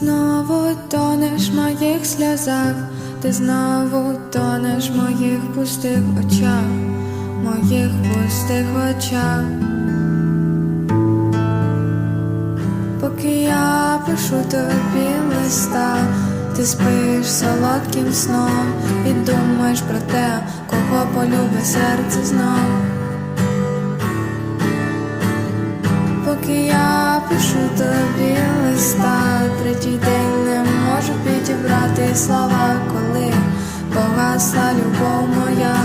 Знову тонеш в моїх сльозах, ти знову тонеш в моїх пустих очах, моїх пустих очах. Поки я пишу тобі листа, ти спиш солодким сном і думаєш про те, кого полюбить серце знов. Поки я пишу тобі підібрати слова, коли погасла любов моя,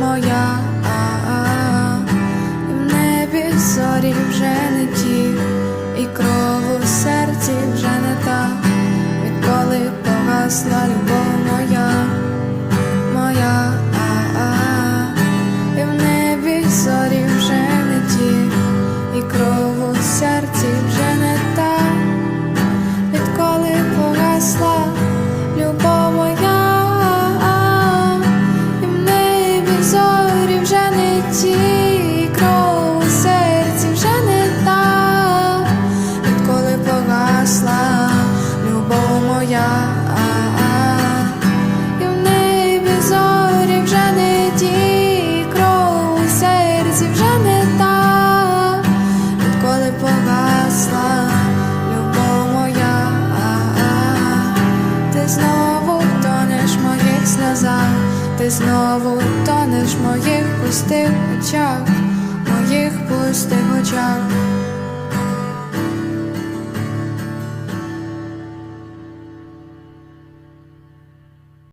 моя, а-а-а. і в небі зорі вже не ті, і кров у серці вже не та, відколи погасла любов ти знову тонеш моїх сльозах, ти знову тонеш моїх пустих очах, моїх пустих очах.